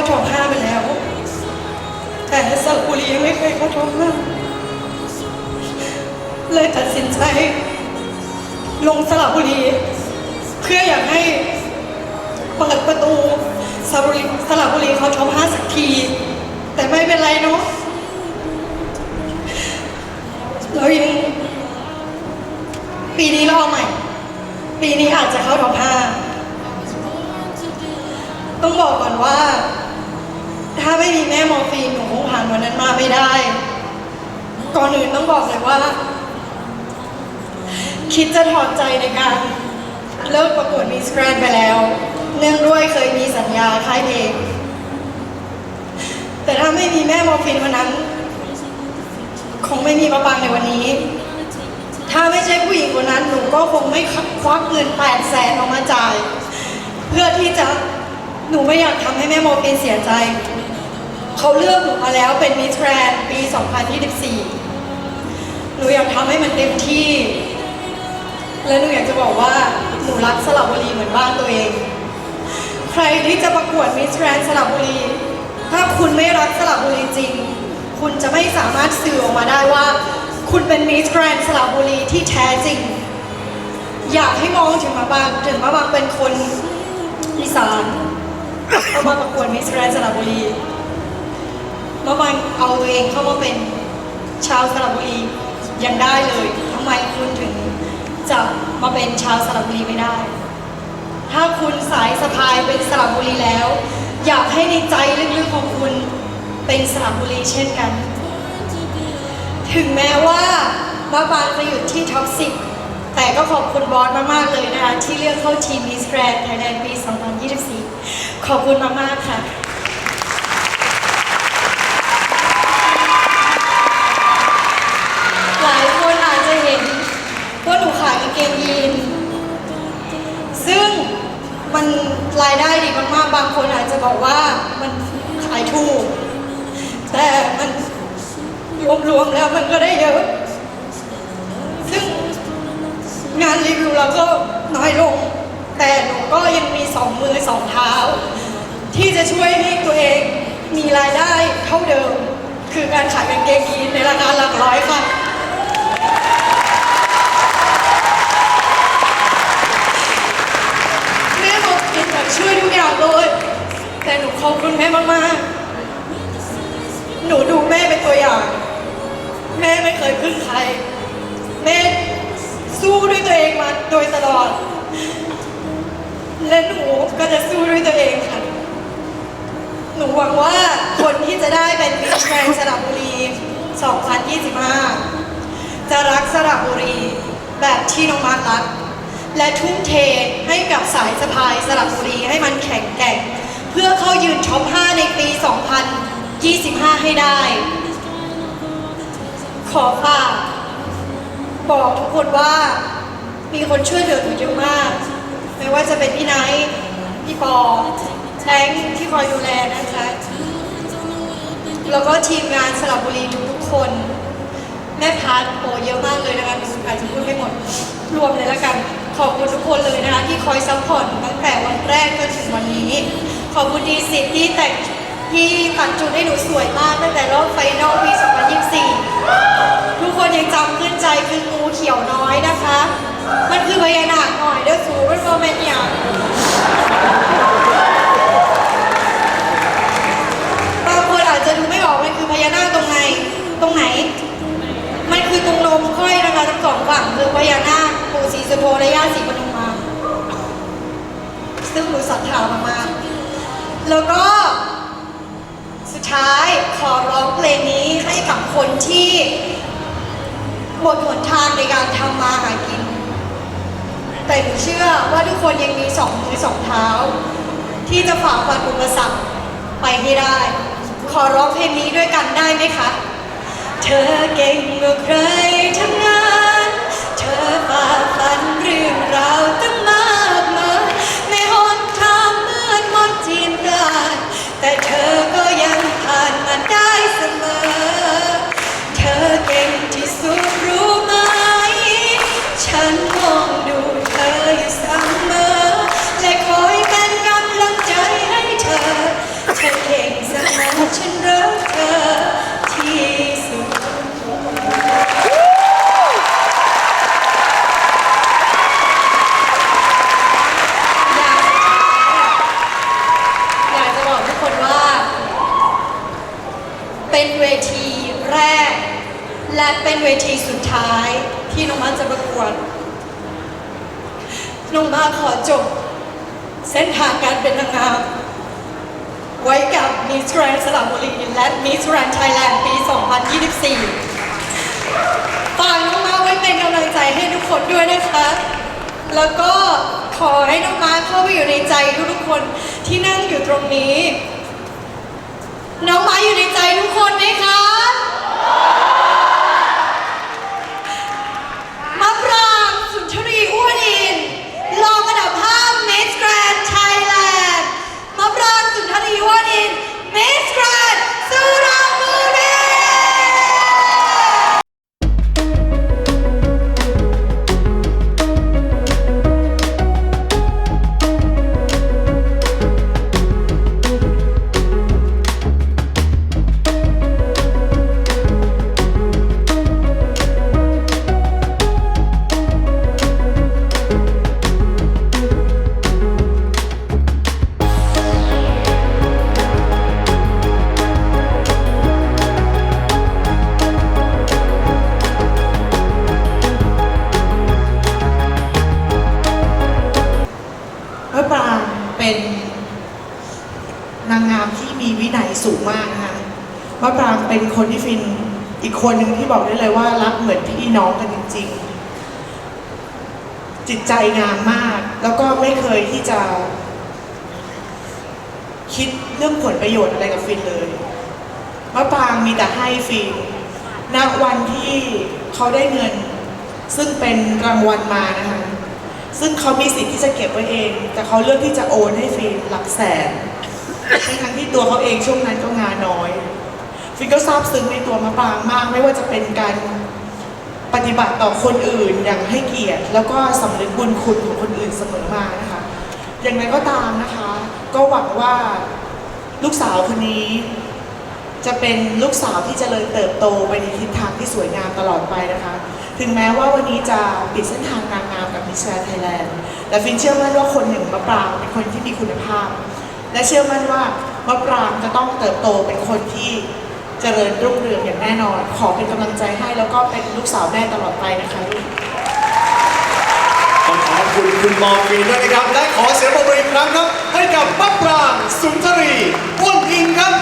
าท็อปห้าไปแล้ว แต่สระบุรียังไม่เคยเข้าทอปห้าเลยตัดสินใจ ลงสระบุรี เพื่ออยากให้เปิดประตูสระบุรีสระบุรีเขาท็อปห้าสักที แต่ไม่เป็นไรเนาะเรายังปีนี้เราเอาใหม่ ปีนี้อาจจะเข้าท็อปห้า ต้องบอกก่อนว่า ถ้าไม่มีแม่มอร์ฟีนหนูคงผ่านวันนั้นมาไม่ได้ ก่อนอื่นต้องบอกเลยว่า คิดจะถอดใจในการเลิกประกวดมิสแกรนไปแล้ว เนื่องด้วยเคยมีสัญญาค่ายเพลงแต่ถ้าไม่มีแม่มอร์ฟินวันนั้น คงไม่มีมาปังในวันนี้ ถ้าไม่ใช่ผู้หญิงคนนั้นหนูก็คงไม่ควักเงินแปดแสนออกมาจ่าย เพื่อที่จะ หนูไม่อยากทำให้แม่โมเป็นเสียใจ เขาเลือกหนูมาแล้วเป็นมิสแกรนปี 2024 หนูอยากทำให้มันเต็มที่ และหนูอยากจะบอกว่า หนูรักสระบุรีเหมือนบ้านตัวเอง ใครที่จะประกวดมิสแกรนสระบุรี ถ้าคุณไม่รักสระบุรีจริง คุณจะไม่สามารถสื่อออกมาได้ว่า คุณเป็นมิสแกรนสระบุรีที่แท้จริง อยากให้มองถึงมาบางถึงมาบางเป็นคนอีสาน เอามาประกวดมิสแกรนสระบุรีมาบางเอาตัวเองเข้ามาเป็นชาวสระบุรียังได้เลยทำไมคุณถึงจะมาเป็นชาวสระบุรีไม่ได้ ถ้าคุณสายสะพายเป็นสระบุรีแล้ว อยากให้ในใจลึกๆของคุณเป็นสระบุรีเช่นกัน ถึงแม้ว่ามาบางจะอยู่ที่ท็อป10แต่ก็ขอบคุณบอสมาก ๆ เลยนะคะที่เลือกเข้าทีมมิสแกรนไทยแลนด์ปี 2024 ขอบคุณมาก ๆ ค่ะหลายคนอาจจะเห็นว่าหนูขายกางเกงยีน ซึ่งมันรายได้ดีมาก ๆ บางคนอาจจะบอกว่ามันขายถูก แต่มันรวมๆแล้วมันก็ได้เยอะ ซึ่งงานรีวิวเราก็น้อยลง แต่หนูก็ยังมีสองมือสองเท้า ที่จะช่วยให้ตัวเองมีรายได้เท่าเดิม คือการขายกางเกงยีนในราคาหลักร้อยค่ะแม่บอกกินแบบช่วยทุกอย่างเลย แต่หนูขอบคุณแม่มากๆ หนูดูแม่เป็นตัวอย่าง แม่ไม่เคยพึ่งใคร แม่สู้ด้วยตัวเองมาโดยตลอด และหนูก็จะสู้ด้วยตัวเองค่ะ หนูหวังว่าคนที่จะได้เป็นมิสแกรนสระบุรี 2025 จะรักสระบุรี แบบที่น้องมาร์ครัก และทุ่มเทให้กับสายสะพายสระบุรีให้มันแข็งแกร่ง เพื่อเข้ายืนท็อป 5 ในปี 2025 ให้ได้ ขอฝากบอกทุกคนว่ามีคนช่วยเหลือหนูเยอะมาก ไม่ว่าจะเป็นพี่ไนท์พี่ปอ แทงที่คอยดูแลนะคะ แล้วก็ทีมงานสระบุรีทุกๆคน แม่พัดโอเยอะมากเลยนะคะอาจจะพูดไม่หมด รวมเลยละกัน ขอบคุณทุกคนเลยนะคะ ที่คอยซัพพอร์ตหนูตั้งแต่วันแรกจนถึงวันนี้ ขอบคุณดีสิทธิ์ที่แต่งที่ตัดจุดให้หนูสวยมากตั้งแต่รอบไฟนอลปี 2024 ทุกคนยังจำขึ้นใจคืองูเขียวน้อยนะคะ มันคือพญานาคหน่อยเด้อสูมันโมเมนต์อย่าง บางคนอาจจะดูไม่ออกมันคือพญานาคตรงไหน ตรงไหน มันคือตรงนมค่อยนะคะทั้งสองฝั่งคือพญานาคปู่ศรีสุโธและย่าศรีปทุมมา ซึ่งหนูศรัทธามากๆแล้วก็สุดท้ายขอร้องเพลงนี้ให้กับคนที่หมดหนทางในการทำมาหากิน แต่หนูเชื่อว่าทุกคนยังมีสองมือสองเท้า ที่จะฝ่าฟันอุปสรรคไปให้ได้ ขอร้องเพลงนี้ด้วยกันได้ไหมคะ เธอเก่งกว่าใครทั้งนั้น เธอฝ่าฟันเรื่องราวตั้ และเป็นเวทีสุดท้ายที่น้องมาจะประกวดน้องมาขอจบ เส้นทางการเป็นนางงามไว้กับ Miss Grand สระบุรีและ Miss Grand Thailand ปี 2024 ฝากน้องมาไว้เป็นกำลังใจให้ทุกคนด้วยนะคะ แล้วก็ขอให้น้องมาเข้าไปอยู่ในใจทุกๆคนที่นั่งอยู่ตรงนี้ น้องมาอยู่ในใจทุกคนไหมคะ มะปราง สุนทรีอ้วนอินรองอันดับ5 Miss Grand Thailand มะปราง สุนทรีอ้วนอิน นางงามที่มีวินัยสูงมากนะคะพระปรางเป็นคนที่ฟินอีกคนหนึ่งที่บอกได้เลยว่ารักเหมือนพี่น้องกันจริง ๆ จิตใจงามมาก แล้วก็ไม่เคยที่จะ คิดเรื่องผลประโยชน์อะไรกับฟินเลยมะปรางมีแต่ให้ฟินณวันที่เขาได้เงิน ซึ่งเป็นรางวัลมานะคะซึ่งเขามีสิทธิ์ที่จะเก็บไว้เอง แต่เขาเลือกที่จะโอนให้ฟิล์มหลักแสน ทั้งที่ตัวเขาเองช่วงนั้นก็งานน้อย ฟิล์มก็ซาบซึ้งในตัวมะปรางมาก ไม่ว่าจะเป็นการปฏิบัติต่อคนอื่นอย่างให้เกียรติ แล้วก็สำนึกบุญคุณของคนอื่นเสมอมานะคะ อย่างไรก็ตามนะคะ ก็หวังว่าลูกสาวคนนี้ จะเป็นลูกสาวที่เจริญเติบโตไปในทิศทางที่สวยงามตลอดไปนะคะ ถึงแม้ว่าวันนี้จะปิดเส้นทางนางงามกับมิสแกรนไทยแลนด์แต่ฟินเชื่อมั่นว่าคนหนึ่งมะปรางเป็นคนที่มีคุณภาพ และเชื่อมั่นว่ามะปรางจะต้องเติบโตเป็นคนที่เจริญรุ่งเรืองอย่างแน่นอน ขอเป็นกำลังใจให้แล้วก็เป็นลูกสาวแม่ตลอดไปนะคะลูกต้องขอบคุณคุณมอร์ฟีนด้วยนะครับ และขอเสียงปรบมืออีกครั้งครับ ให้กับมะปรางสุนทรีอ้วนอิงครับ